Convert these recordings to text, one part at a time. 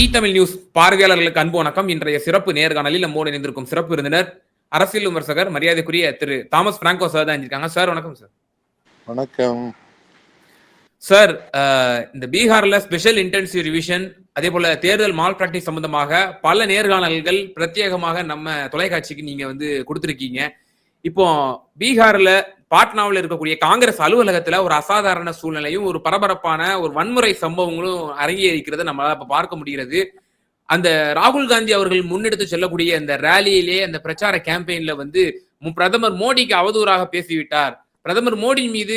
இ Tamil news பார்வையாளர்களுக்கு அன்பு வணக்கம். இன்றைய சிறப்பு நேர்காணலில் நம்மோடு இணைந்திருக்கும் சிறப்பு விருந்தினர் அரசியல் விமர்சகர் மரியாதைக்குரிய திரு தாமஸ் பிராங்கோ சார் தான் இருக்காங்க சார் வணக்கம் சார். வணக்கம். சார் இந்த பீகார்ல ஸ்பெஷல் இன்டென்சிவ் ரிவிஷன் அதே போல தேர்தல் மால் பிராக்டிஸ் சம்பந்தமாக பல நேர்காணல்கள் பிரத்யேகமாக நம்ம தொலைக்காட்சிக்கு நீங்க வந்து கொடுத்திருக்கீங்க. இப்போ பீகார்ல பாட்னாவில் இருக்கக்கூடிய காங்கிரஸ் அலுவலகத்துல ஒரு அசாதாரண சூழ்நிலையும் ஒரு பரபரப்பான ஒரு வன்முறை சம்பவங்களும் அரங்கேறிக்கிறத நம்மளால இப்ப பார்க்க முடிகிறது. அந்த ராகுல் காந்தி அவர்கள் முன்னெடுத்து செல்லக்கூடிய அந்த ரேலியிலே அந்த பிரச்சார கேம்பெயின்ல வந்து மு- பிரதமர் மோடிக்கு அவதூறாக பேசிவிட்டார். பிரதமர் மோடி மீது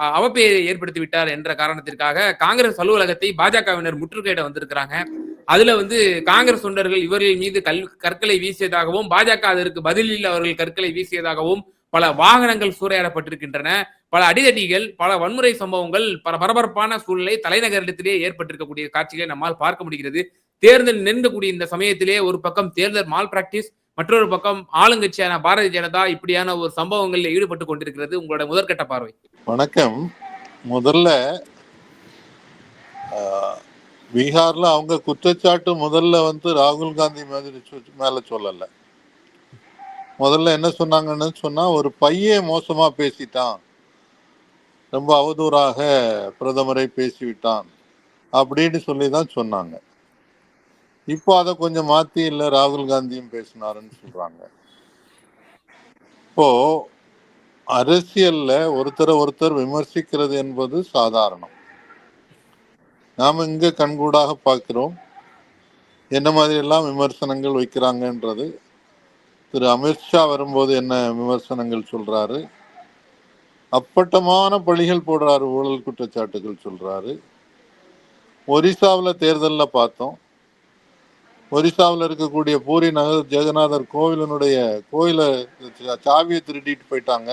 அ- அவப்பெயரை ஏற்படுத்தி விட்டார் என்ற காரணத்திற்காக காங்கிரஸ் அலுவலகத்தை பாஜகவினர் முற்றுகையிட வந்திருக்கிறாங்க. அதுல வந்து காங்கிரஸ் தொண்டர்கள் இவர்கள் மீது கல் கற்களை வீசியதாகவும் பாஜக அதற்கு பதிலில் அவர்கள் கற்களை வீசியதாகவும் பல வாகனங்கள் சூறையாடப்பட்டிருக்கின்றன. பல அடிதடிகள் பல வன்முறை சம்பவங்கள் பல பரபரப்பான சூழ்நிலை தலைநகரிடத்திலேயே ஏற்பட்டிருக்கக்கூடிய காட்சிகளை நம்மால் பார்க்க முடிகிறது. தேர்தல் நெருங்கக்கூடிய இந்த சமயத்திலே ஒரு பக்கம் தேர்தல் மால் பிராக்டிஸ் மற்றொரு பக்கம் ஆளுங்கட்சியான பாரதிய ஜனதா இப்படியான ஒரு சம்பவங்களில் ஈடுபட்டு கொண்டிருக்கிறது உங்களோட முதற்கட்ட பார்வை. வணக்கம். முதல்ல பீகார்ல அவங்க குற்றச்சாட்டு முதல்ல வந்து ராகுல் காந்தி மாதிரி மேல சொல்லல. முதல்ல என்ன சொன்னாங்கன்னு சொன்னா ஒரு பையன் மோசமா பேசிட்டான். ரொம்ப அவதூறாக பிரதமரை பேசிவிட்டான் அப்படின்னு சொல்லி தான் சொன்னாங்க. இப்போ அதை கொஞ்சம் மாற்றி இல்லை ராகுல் காந்தியும் பேசினாருன்னு சொல்றாங்க. இப்போ அரசியல்ல ஒருத்தரை ஒருத்தர் விமர்சிக்கிறது என்பது சாதாரணம். நாம இங்கே கண்கூடாக பார்க்கிறோம். என்ன மாதிரி எல்லாம் விமர்சனங்கள் வைக்கிறாங்கன்றது திரு அமித்ஷா வரும்போது என்ன விமர்சனங்கள் சொல்றாரு? அப்பட்டமான பழிகள் போடுறாரு ஊழல் குற்றச்சாட்டுகள் சொல்றாரு. ஒரிசாவில் தேர்தலில் பார்த்தோம். ஒரிசாவில் இருக்கக்கூடிய பூரி நகர் ஜெகநாதர் கோவிலினுடைய கோயிலை சாவியை திருடிட்டு போயிட்டாங்க.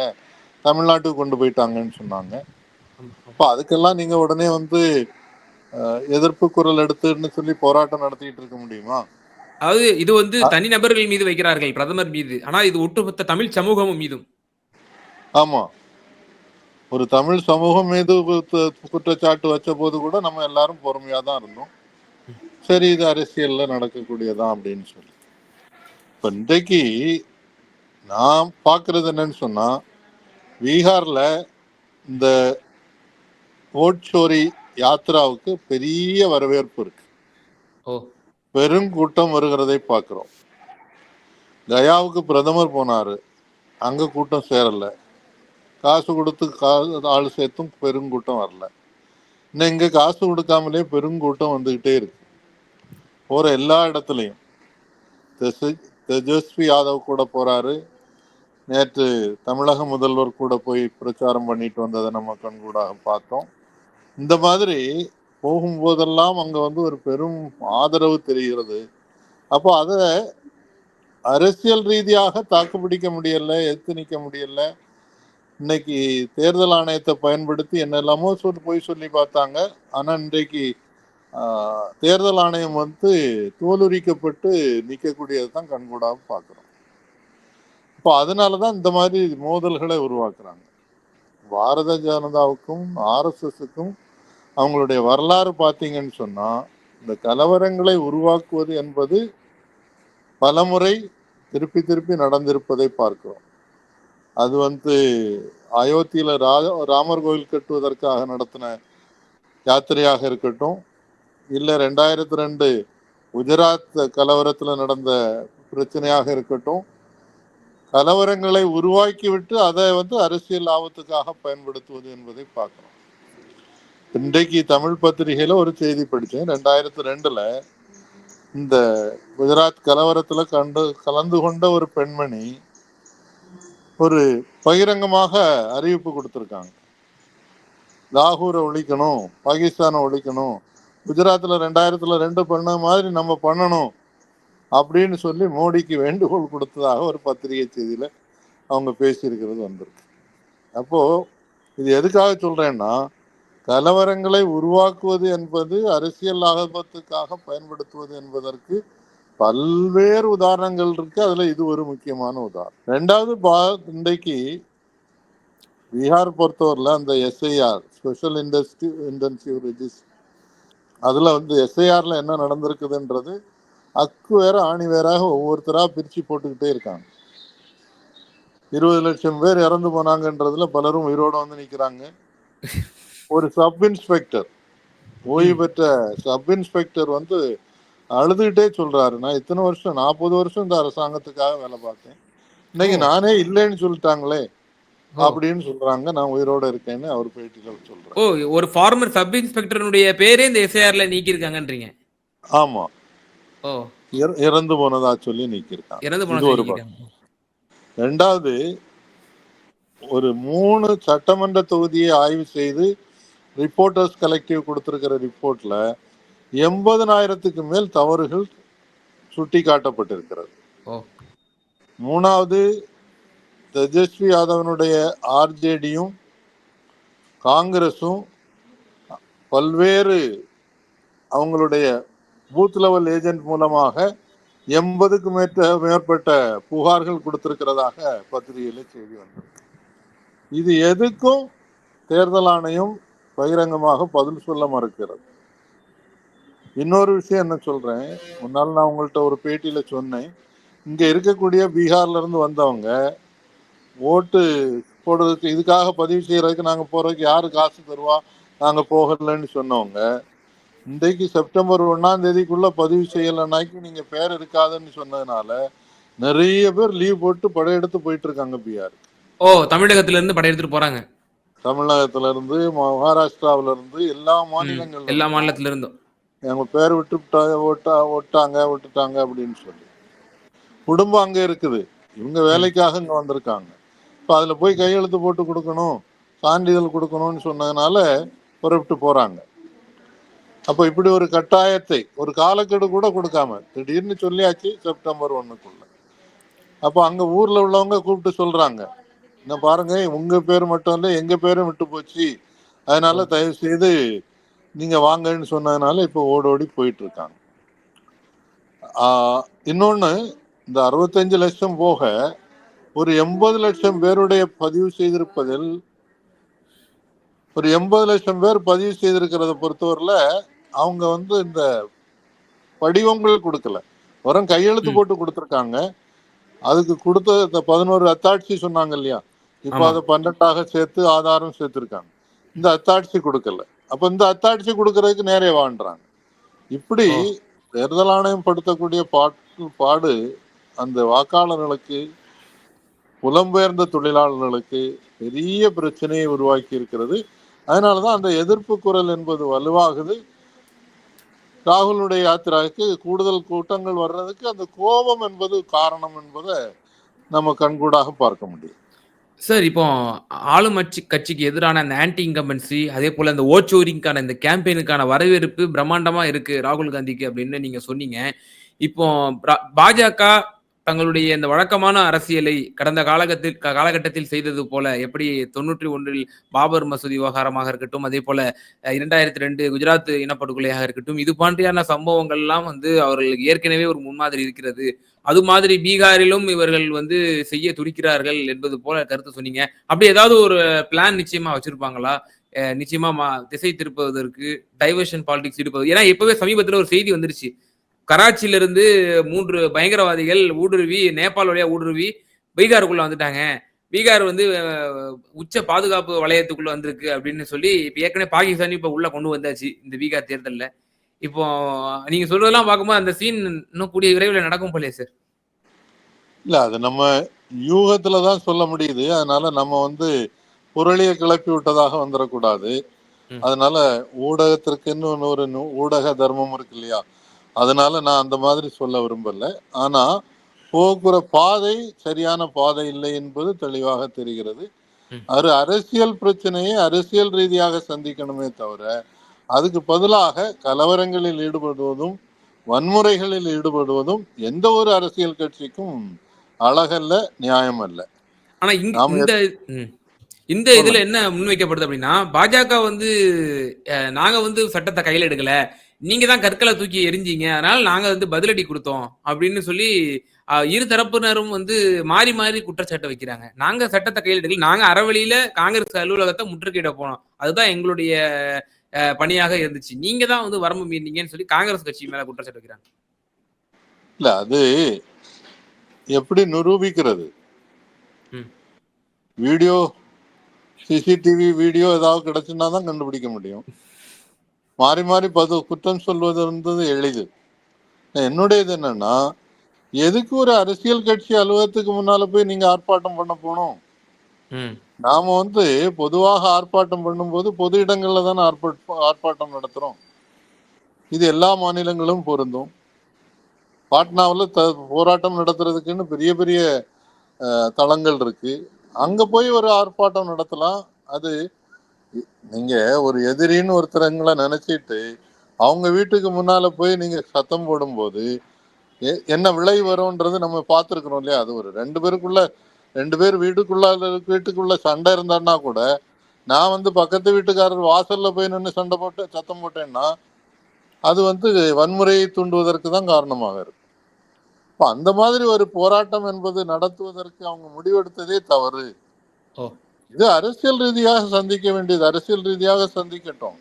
தமிழ்நாட்டுக்கு கொண்டு போயிட்டாங்கன்னு சொன்னாங்க. அப்போ அதுக்கெல்லாம் நீங்கள் உடனே வந்து எதிர்ப்பு குரல் எடுத்துன்னு சொல்லி போராட்டம் நடத்திட்டு இருக்க முடியுமா? அதாவது இது வந்து தனிநபர்கள் மீது வைக்கிறார்கள் பிரதமர் மீது. ஆனா இது ஒட்டுமொத்த தமிழ் சமூகமும் மீதும். ஆமா. ஒரு தமிழ் சமூகம் மீது குற்றச்சாட்டு வச்ச போது கூட நம்ம எல்லாரும் பொறுமையா தான் இருந்தோம். சரி இது அரசியல்ல நடக்கக்கூடியதான் அப்படின்னு சொல்லி. இப்ப இன்றைக்கு நான் பாக்குறது என்னன்னு சொன்னா பீகார்ல இந்த ஓட்சோரி யாத்ராவுக்கு பெரிய வரவேற்பு இருக்கு. பெருங்கூட்டம் வருகிறதை பார்க்குறோம். கயாவுக்கு பிரதமர் போனார். அங்கே கூட்டம் சேரலை. காசு கொடுத்து கா- ஆள் சேர்த்தும் பெருங்கூட்டம் வரல. இன்னும் இங்கே காசு கொடுக்காமலே பெருங்கூட்டம் வந்துக்கிட்டே இருக்கு. போகிற எல்லா இடத்துலையும். தேஜஸ்வி யாதவ் கூட போகிறாரு நேற்று தமிழக முதல்வர் கூட போய் பிரச்சாரம் பண்ணிட்டு வந்ததை நம்ம கண்கூடாக பார்த்தோம். இந்த மாதிரி போகும்போதெல்லாம் அங்க வந்து ஒரு பெரும் ஆதரவு தெரிகிறது. அப்போ அதை அரசியல் ரீதியாக தாக்குப்பிடிக்க முடியல எடுத்து நிற்க முடியல. இன்னைக்கு தேர்தல் ஆணையத்தை பயன்படுத்தி என்னெல்லாமோ சொல்லி போய் சொல்லி பார்த்தாங்க. ஆனால் இன்றைக்கு தேர்தல் ஆணையம் வந்து தோலுரிக்கப்பட்டு நிற்கக்கூடியது தான் கண்கூடாக பார்க்குறோம். இப்போ அதனால தான் இந்த மாதிரி மோதல்களை உருவாக்குறாங்க. பாரத ஜனதாவுக்கும் ஆர்எஸ்எஸுக்கும் அவங்களுடைய வரலாறு பார்த்தீங்கன்னு சொன்னால் இந்த கலவரங்களை உருவாக்குவது என்பது பலமுறை திருப்பி திருப்பி நடந்திருப்பதை பார்க்கிறோம். அது வந்து அயோத்தியில ரா ராமர் கோயில் கட்டுவதற்காக நடத்தின யாத்திரையாக இருக்கட்டும் இல்லை ரெண்டாயிரத்தி ரெண்டு குஜராத் கலவரத்தில் நடந்த பிரச்சனையாக இருக்கட்டும் கலவரங்களை உருவாக்கிவிட்டு அதை வந்து அரசியல் லாபத்துக்காக பயன்படுத்துவது என்பதை பார்க்கிறோம். இன்றைக்கு தமிழ் பத்திரிகையில ஒரு செய்தி படித்தேன் ரெண்டாயிரத்தி ரெண்டுல இந்த குஜராத் கலவரத்துல கண்டு கலந்து கொண்ட ஒரு பெண்மணி ஒரு பகிரங்கமாக அறிவிப்பு கொடுத்துருக்காங்க. லாகூரை ஒழிக்கணும் பாகிஸ்தானை ஒழிக்கணும் குஜராத்தில் ரெண்டாயிரத்துல ரெண்டு பண்ண மாதிரி நம்ம பண்ணணும் அப்படின்னு சொல்லி மோடிக்கு வேண்டுகோள் கொடுத்ததாக ஒரு பத்திரிகை செய்தியில அவங்க பேசியிருக்கிறது வந்திருக்கு. அப்போ இது எதுக்காக சொல்றேன்னா கலவரங்களை உருவாக்குவது என்பது அரசியல் லாபத்துக்காக பயன்படுத்துவது என்பதற்கு பல்வேறு உதாரணங்கள் இருக்கு. அதுல இது ஒரு முக்கியமான உதாரணம். ரெண்டாவது பா- இன்றைக்கு பீகார் பொறுத்தவரையில் அந்த எஸ்ஐஆர் ஸ்பெஷல் இண்டஸ்ட்ரி இன்டென்சிவ் ரெஜிஸ் அதுல வந்து எஸ்ஐஆர்ல என்ன நடந்திருக்குதுன்றது அக்கு வேற ஆணி வேறாக ஒவ்வொருத்தராக பிரிச்சு போட்டுக்கிட்டே இருக்காங்க. இருபது லட்சம் பேர் இறந்து போனாங்கன்றதுல பலரும் உயிரோட வந்து நிற்கிறாங்க ஒரு சப் இன்ஸ்பெக்டர் ஓய்வு பெற்ற சப் இன்ஸ்பெக்டர் வந்து அழுதுகிட்டே சொல்றாரு. நான் இத்தனை வருஷம் நாற்பது வருஷம் இந்த அரசாங்கத்துக்காக வேலை பார்த்தேன். இன்னைக்கு. நானே இல்லைன்னு சொல்லிட்டாங்களே. அப்படின்னு சொல்றாங்க. நான் உயிரோட இருக்கேன்னு அவர் பேட்டியில சொல்றேன் ஓ ஒரு ஃபார்மர் சப் இன்ஸ்பெக்டருடைய பேரே இந்த எஸ்ஐஆர்ல நீக்கியிருக்காங்கன்றீங்க. ஆமா. ஓ. இற- இறந்து போனதா சொல்லி நீக்கியிருக்காங்க. இறந்து இது போன ஒரு ரெண்டாவது ஒரு மூணு சட்டமன்ற தொகுதியை ஆய்வு செய்து ரிப்போர்ட்டர்ஸ் கலெக்டிவ் கொடுத்திருக்கிற ரிப்போர்ட்ல எண்பதனாயிரத்துக்கு மேல் தவறுகள் சுட்டி காட்டப்பட்டிருக்கிறது மூணாவது தேஜஸ்வி யாதவனுடைய ஆர்ஜேடியும் காங்கிரஸும் பல்வேறு அவங்களுடைய பூத் லெவல் ஏஜென்ட் மூலமாக எண்பதுக்கு மேற்ற மேற்பட்ட புகார்கள் கொடுத்திருக்கிறதாக பத்திரிகையில செய்தி வந்தது இது எதுக்கும் தேர்தல் ஆணையம் பகிரங்கமாக பதில் சொல்ல மறுக்கிறது. இன்னொரு விஷயம் என்ன சொல்றேன்? முன்னால் நான் உங்கள்கிட்ட ஒரு பேட்டியில சொன்னேன். இங்க இருக்கக்கூடிய பீகார்ல இருந்து வந்தவங்க ஓட்டு போடுறதுக்கு இதுக்காக பதிவு செய்யறதுக்கு நாங்க போறதுக்கு யாரு காசு தருவா? நாங்க போகலன்னு சொன்னவங்க இன்றைக்கு செப்டம்பர் ஒன்னாம் தேதிக்குள்ள பதிவு செய்யலைனாக்கி நீங்க பேர் இருக்காதுன்னு சொன்னதுனால நிறைய பேர் லீவ் போட்டு படையெடுத்து போயிட்டு இருக்காங்க பீகார் ஓ தமிழகத்துல இருந்து படையெடுத்துட்டு போறாங்க. தமிழகத்துல இருந்து மகாராஷ்டிராவில இருந்து எல்லா ம், மாநிலங்கள்ல எல்லா மாநிலத்துல இருந்தும் எங்க பேர் விட்டு விட்டா- ஓட்டா ஓட்டாங்க விட்டுட்டாங்க அப்படின்னு சொல்லி. குடும்பம் அங்க இருக்குது. இவங்க வேலைக்காக இங்க வந்திருக்காங்க. இப்ப அதுல போய் கையெழுத்து போட்டு கொடுக்கணும் சான்றிதழ் கொடுக்கணும்னு சொன்னதுனால புறப்பட்டு போறாங்க. அப்ப இப்படி ஒரு கட்டாயத்தை ஒரு காலக்கெடு கூட கொடுக்காம திடீர்னு சொல்லியாச்சு செப்டம்பர் ஒண்ணுக்குள்ள. அப்ப அங்க ஊர்ல உள்ளவங்க கூப்பிட்டு சொல்றாங்க. என்ன பாருங்க உங்க பேர் மட்டும் இல்ல எங்க பேரும் விட்டு போச்சு. அதனால தயவு செய்து நீங்க வாங்கன்னு சொன்னதுனால இப்ப ஓடோடி போயிட்டு இருக்காங்க இன்னொன்னு இந்த அறுபத்தஞ்சு லட்சம் போக ஒரு எண்பது லட்சம் பேருடைய பதிவு செய்திருப்பதில் ஒரு எண்பது லட்சம் பேர் பதிவு செய்திருக்கிறத பொறுத்தவரையில அவங்க வந்து இந்த படிவங்கள் கொடுக்கல. வெறும் கையெழுத்து. போட்டு கொடுத்துருக்காங்க. அதுக்கு கொடுத்த இந்த பதினோரு அத்தாட்சி சொன்னாங்க இல்லையா? இப்ப. அதை பன்னெண்டாக சேர்த்து ஆதாரம் சேர்த்திருக்காங்க. இந்த அத்தாட்சி கொடுக்கல. அப்ப இந்த அத்தாட்சி கொடுக்கறதுக்கு நேரே வாழ்றாங்க இப்படி. தேர்தல் ஆணையம் படுத்தக்கூடிய பாட்டு பாடு அந்த வாக்காளர்களுக்கு புலம்பெயர்ந்த தொழிலாளர்களுக்கு பெரிய பிரச்சனையை உருவாக்கி இருக்கிறது. அதனாலதான் அந்த எதிர்ப்பு குரல் என்பது வலுவாகுது. ராகுலுடைய யாத்திராவுக்கு கூடுதல் கூட்டங்கள் வர்றதுக்கு அந்த கோபம் என்பது காரணம் என்பதை நம்ம கண்கூடாக பார்க்க முடியும். சார் இப்போ ஆளும் கட்சிக்கு எதிரான அந்த ஆன்டி இன்கம்பன்சி அதே போல இந்த ஓச்சோரிங்கான இந்த கேம்பெயினுக்கான வரவேற்பு பிரம்மாண்டமா இருக்கு ராகுல் காந்திக்கு அப்படின்னு நீங்க சொன்னீங்க. இப்போ பாஜக தங்களுடைய இந்த வழக்கமான அரசியலை கடந்த காலகட்டத்தில் க- காலகட்டத்தில் செய்தது போல எப்படி தொண்ணூற்றி ஒன்றில் பாபர் மசூதி விவகாரமாக இருக்கட்டும் அதே போல இரண்டாயிரத்தி ரெண்டு குஜராத் இனப்படுகொலையாக இருக்கட்டும் இது மாதிரியான சம்பவங்கள்லாம் வந்து அவர்களுக்கு ஏற்கனவே ஒரு முன்மாதிரி இருக்கிறது. அது மாதிரி பீகாரிலும் இவர்கள் வந்து செய்ய துடிக்கிறார்கள் என்பது போல கருத்து சொன்னீங்க. அப்படி ஏதாவது ஒரு பிளான் நிச்சயமா வச்சிருப்பாங்களா? நிச்சயமா மா- திசை திருப்பதற்கு டைவர்ஷன் பாலிடிக்ஸ் இருப்பது ஏன்னா இப்பவே சமீபத்தில் ஒரு செய்தி வந்துருச்சு. கராச்சியிலிருந்து மூன்று பயங்கரவாதிகள் ஊடுருவி நேபாள் வழியா ஊடுருவி பீகாருக்குள்ள வந்துட்டாங்க. பீகார் வந்து உச்ச பாதுகாப்பு வளையத்துக்குள்ள வந்திருக்கு அப்படின்னு சொல்லி இப்ப ஏற்கனவே பாகிஸ்தான் இப்ப உள்ள கொண்டு வந்தாச்சு இந்த பீகார் தேர்தலில். இப்போ நீங்க சொல்றதெல்லாம் பார்க்கும்போது அந்த சீன் இன்னும் கூடிய விரைவில் நடக்கும் போலே சார் இல்ல அது நம்ம யூகத்துல தான் சொல்ல முடியுது. அதனால நம்ம வந்து புரளிய கிளப்பி விட்டதாக வந்துடக்கூடாது. அதனால ஊடகத்திற்குன்னு ஒரு ஊடக தர்மம் இருக்கு இல்லையா? அதனால நான் அந்த மாதிரி சொல்ல விரும்பல. ஆனா போக்குற பாதை சரியான பாதை இல்லை என்பது தெளிவாக தெரிகிறது. அது அரசியல் பிரச்சனையை அரசியல் ரீதியாக சந்திக்கணுமே தவிர அதுக்கு பதிலாக கலவரங்களில் ஈடுபடுவதும் வன்முறைகளில் ஈடுபடுவதும் எந்த ஒரு அரசியல் கட்சிக்கும் அழகல்ல நியாயம் அல்ல ஆனா இந்த. இந்த இதுல என்ன முன்வைக்கப்படுது அப்படின்னா பாஜக வந்து நாங்க வந்து சட்டத்தை கையில எடுக்கல. நீங்க தான் கற்களை தூக்கி எரிஞ்சீங்க அதனால நாங்க வந்து பதிலடி கொடுத்தோம் அப்படின்னு சொல்லி இரு தரப்பினரும் வந்து மாறி மாறி குற்றச்சாட்டு வைக்கிறாங்க. நாங்க சட்டத்தை கையில் எடுக்கல. நாங்க அறவழியில காங்கிரஸ் அலுவலகத்தை முற்றுகையிட போனோம். அதுதான் எங்களுடைய பணியாக இருந்துச்சு. நீங்க தான் வந்து வரம்பு மீறினீங்கன்னு சொல்லி காங்கிரஸ் கட்சி மேல குற்றச்சாட்டு வைக்கிறாங்க. இல்ல அது எப்படி நிரூபிக்கிறது. வீடியோ சிசிடிவி வீடியோ ஏதாவது கிடைச்சுன்னா தான் கண்டுபிடிக்க முடியும். மாறி மாறி பது குற்றம் சொல்வது இருந்தது எளிது. என்னுடையது என்னன்னா எதுக்கு ஒரு அரசியல் கட்சி அலுவலகத்துக்கு முன்னால போய் நீங்க ஆர்ப்பாட்டம் பண்ண போகணும் ம், நாம வந்து பொதுவாக ஆர்ப்பாட்டம் பண்ணும்போது பொது இடங்கள்ல தானே ஆர்ப்பாட் ஆர்ப்பாட்டம் நடத்துறோம். இது எல்லா மாநிலங்களும் பொருந்தும். பாட்னாவில் த போராட்டம் நடத்துறதுக்குன்னு பெரிய பெரிய அஹ், தளங்கள் இருக்கு. அங்க போய் ஒரு ஆர்ப்பாட்டம் நடத்தலாம். அது நீங்க ஒரு எதிரின்னு ஒருத்தரங்களை நினைச்சிட்டு அவங்க வீட்டுக்கு முன்னால போய் நீங்க சத்தம் போடும்போது எ- என்ன விளை வரும்ன்றது நம்ம பார்த்துருக்குறோம் இல்லையா? அது ஒரு ரெண்டு பேருக்குள்ள ரெண்டு பேர் வீட்டுக்குள்ள வீட்டுக்குள்ள சண்டை இருந்தான்னா கூட நான் வந்து பக்கத்து வீட்டுக்காரர் வாசல்ல போய் நின்று சண்டை போட்டு சத்தம் போட்டேன்னா அது வந்து வன்முறையை தூண்டுவதற்கு தான் காரணமாக இருக்கும் இப்போ அந்த மாதிரி ஒரு போராட்டம் என்பது நடத்துவதற்கு அவங்க முடிவெடுத்ததே தவறு. இது அரசியல் ரீதியாக சந்திக்க வேண்டியது அரசியல் ரீதியாக சந்திக்கட்டும்.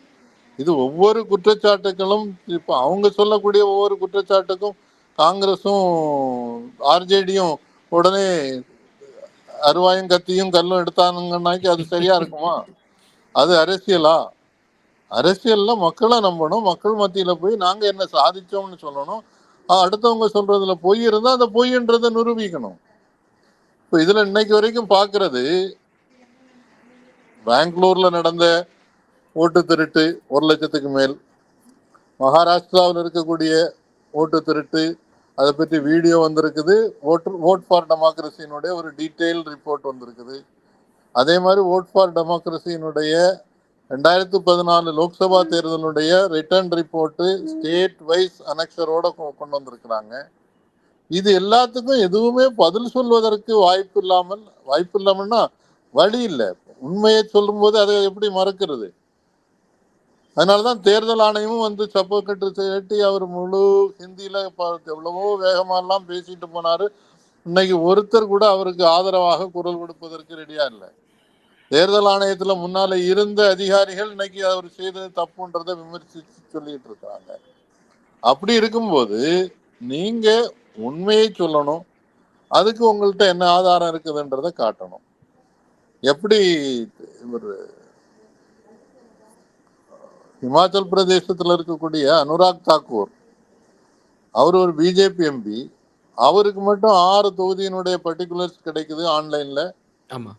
இது ஒவ்வொரு குற்றச்சாட்டுகளும் இப்போ அவங்க சொல்லக்கூடிய ஒவ்வொரு குற்றச்சாட்டுக்கும் காங்கிரஸும் ஆர்ஜேடியும் உடனே அருவாயும் கத்தியும் கல்லும் எடுத்தானுங்கன்னாக்கி அது சரியா இருக்குமா? அது அரசியலா? அரசியல்ல மக்களை நம்பணும். மக்கள் மத்தியில போய் நாங்க என்ன சாதிச்சோம்னு சொல்லணும். அடுத்தவங்க சொல்றதுல பொய் இருந்தா அந்த பொய்ன்றதை நிரூபிக்கணும். இப்போ இதுல இன்னைக்கு வரைக்கும் பாக்குறது பெங்களூர்ல நடந்த ஓட்டு திருட்டு ஒரு லட்சத்துக்கு மேல். மகாராஷ்டிராவில் இருக்கக்கூடிய ஓட்டு திருட்டு அதை பற்றி வீடியோ வந்திருக்குது. ஓட்டு ஓட் ஃபார் டெமோக்ரஸினுடைய ஒரு டீட்டெயில் ரிப்போர்ட் வந்திருக்குது. அதே மாதிரி ஓட் ஃபார் டெமோக்ரஸினுடைய ரெண்டாயிரத்து பதினாலு லோக்சபா தேர்தலுடைய ரிட்டர்ன் ரிப்போர்ட்டு ஸ்டேட் வைஸ் அனெக்சரோட கொண்டு வந்திருக்கிறாங்க. இது எல்லாத்துக்கும் எதுவுமே பதில் சொல்வதற்கு வாய்ப்பு இல்லாமல் வாய்ப்பு இல்லாமல்னா வழி இல்லை. உண்மையை சொல்லும்போது அதை எப்படி மறக்கிறது? அதனாலதான் தேர்தல் ஆணையமும் வந்து சப்போக்கட்டு சேட்டி அவர் முழு ஹிந்தியில எவ்வளவோ வேகமாலாம் பேசிட்டு போனாரு. இன்னைக்கு ஒருத்தர் கூட அவருக்கு ஆதரவாக குரல் கொடுப்பதற்கு ரெடியா இல்லை. தேர்தல் ஆணையத்துல முன்னால இருந்த அதிகாரிகள் இன்னைக்கு அவர் செய்தது தப்புன்றதை விமர்சிச்சு சொல்லிட்டு இருக்கிறாங்க அப்படி இருக்கும்போது நீங்க உண்மையை சொல்லணும். அதுக்கு உங்கள்கிட்ட என்ன ஆதாரம் இருக்குதுன்றதை காட்டணும். எப்படி ஒரு இமாச்சல் பிரதேசத்துல இருக்கக்கூடிய அனுராக் தாக்கூர். அவர் ஒரு பிஜேபி எம்பி அவருக்கு மட்டும் ஆறு தொகுதியினுடைய பர்டிகுலர்ஸ் கிடைக்குது ஆன்லைன்ல ஆமா.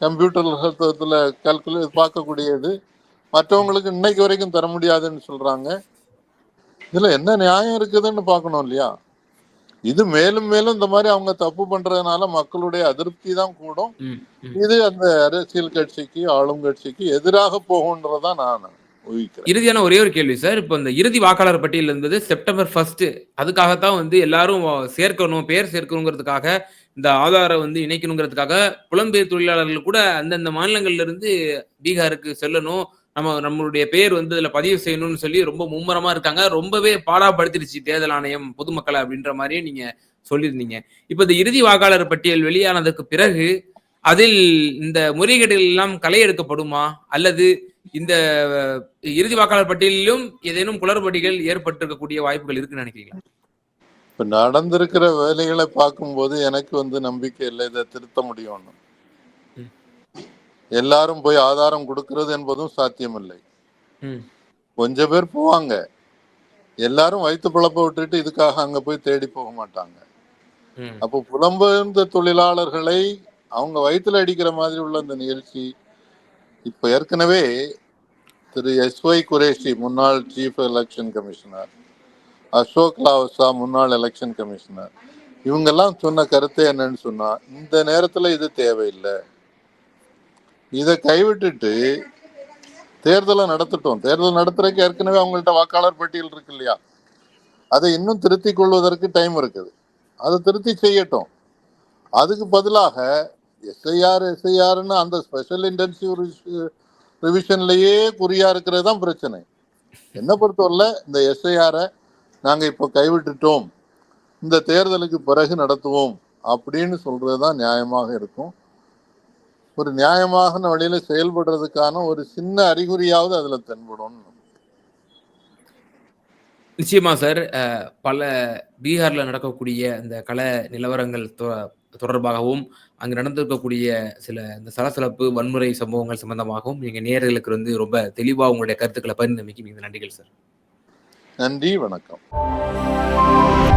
கம்ப்யூட்டர்ல கால்குலேட் பார்க்கக்கூடியது. மற்றவங்களுக்கு இன்னைக்கு வரைக்கும் தர முடியாதுன்னு சொல்றாங்க. இதுல என்ன நியாயம் இருக்குதுன்னு பார்க்கணும் இல்லையா? இது மேலும் மேலும் இந்த மாதிரி அவங்க தப்பு பண்றதுனால மக்களுடைய அதிருப்தி தான் கூடும். இது அந்த அரசியல் கட்சிக்கு ஆளும் கட்சிக்கு எதிராக போகுன்றதான் நான் இறுதியான ஒரே ஒரு கேள்வி சார். இப்போ இந்த இறுதி வாக்காளர் பட்டியல் என்பது செப்டம்பர் ஃபர்ஸ்ட் அதுக்காகத்தான் வந்து எல்லாரும் சேர்க்கணும் பெயர் சேர்க்கணுங்கிறதுக்காக இந்த ஆதாரம் வந்து இணைக்கணுங்கிறதுக்காக புலம்பெயர் தொழிலாளர்கள் கூட அந்தந்த மாநிலங்கள்ல இருந்து பீகாருக்கு செல்லணும். நம்ம நம்மளுடைய பேர் வந்து இதுல பதிவு செய்யணும்னு சொல்லி ரொம்ப மும்முரமா இருக்காங்க. ரொம்பவே பாடாப்படுத்திடுச்சு தேர்தல் ஆணையம் பொதுமக்களை அப்படின்ற மாதிரியே நீங்க சொல்லியிருந்தீங்க. இப்போ இந்த இறுதி வாக்காளர் பட்டியல் வெளியானதுக்கு பிறகு அதில் இந்த முறைகேடுகள் எல்லாம் களை எடுக்கப்படுமா? அல்லது இந்த இறுதி வாக்காளர் பட்டியலிலும் ஏதேனும் குளறுபடிகள் ஏற்பட்டிருக்கக்கூடிய வாய்ப்புகள் இருக்குன்னு நினைக்கிறீங்களா இப்ப நடந்திருக்கிற வேலைகளை பார்க்கும்போது எனக்கு வந்து நம்பிக்கை இல்லை இதை திருத்த முடியும்னு ம். எல்லாரும் போய் ஆதாரம் கொடுக்கிறது என்பதும் சாத்தியமில்லை ம். கொஞ்சம் பேர் போவாங்க எல்லாரும் வயிற்று பிழப்ப விட்டுட்டு இதுக்காக அங்க போய் தேடி போக மாட்டாங்க. அப்போ புலம்பெயர்ந்த தொழிலாளர்களை அவங்க வயிற்றுல அடிக்கிற மாதிரி உள்ள இந்த நிகழ்ச்சி இப்ப ஏற்கனவே திரு எஸ் ஒய் குரேஷி முன்னாள் chief election commissioner Ashok Lavasa முன்னாள் எலெக்ஷன் கமிஷனர் இவங்கெல்லாம் சொன்ன கருத்து என்னன்னு சொன்னா இந்த நேரத்துல இது தேவையில்லை. இதை கைவிட்டுட்டு தேர்தலை நடத்திட்டோம். தேர்தல் நடத்துறதுக்கு ஏற்கனவே அவங்கள்ட்ட வாக்காளர் பட்டியல் இருக்கு இல்லையா? அதை இன்னும் திருத்திக் கொள்வதற்கு டைம் இருக்குது. அதை திருத்தி செய்யட்டும். அதுக்கு பதிலாக எஸ்ஐஆர் எஸ்ஐஆர்னு அந்த ஸ்பெஷல் இன்டென்சிவ் ரிவிஷன்லயே குறியா இருக்கிறது தான் பிரச்சனை. என்ன பொறுத்தவரையில இந்த எஸ்ஐஆரை நாங்க இப்போ கைவிட்டுட்டோம். இந்த தேர்தலுக்கு பிறகு நடத்துவோம் அப்படின்னு சொல்கிறது தான் நியாயமாக இருக்கும். ஒரு நியாயமாக வழியில செயல்படுறதுக்கான ஒரு சின்ன அறிகுறியாவது அதுல தென்படும். நிச்சயமா சார். பல பீகார்ல நடக்கக்கூடிய இந்த கல நிலவரங்கள் தொ- தொடர்பாகவும் அங்கு நடந்திருக்கக்கூடிய சில இந்த சலசலப்பு வன்முறை சம்பவங்கள் சம்பந்தமாகவும் நீங்க நேர்களுக்கு வந்து ரொம்ப தெளிவா உங்களுடைய கருத்துக்களை பரிந்துரைக்கு மிக நன்றிகள் சார். நன்றி வணக்கம்.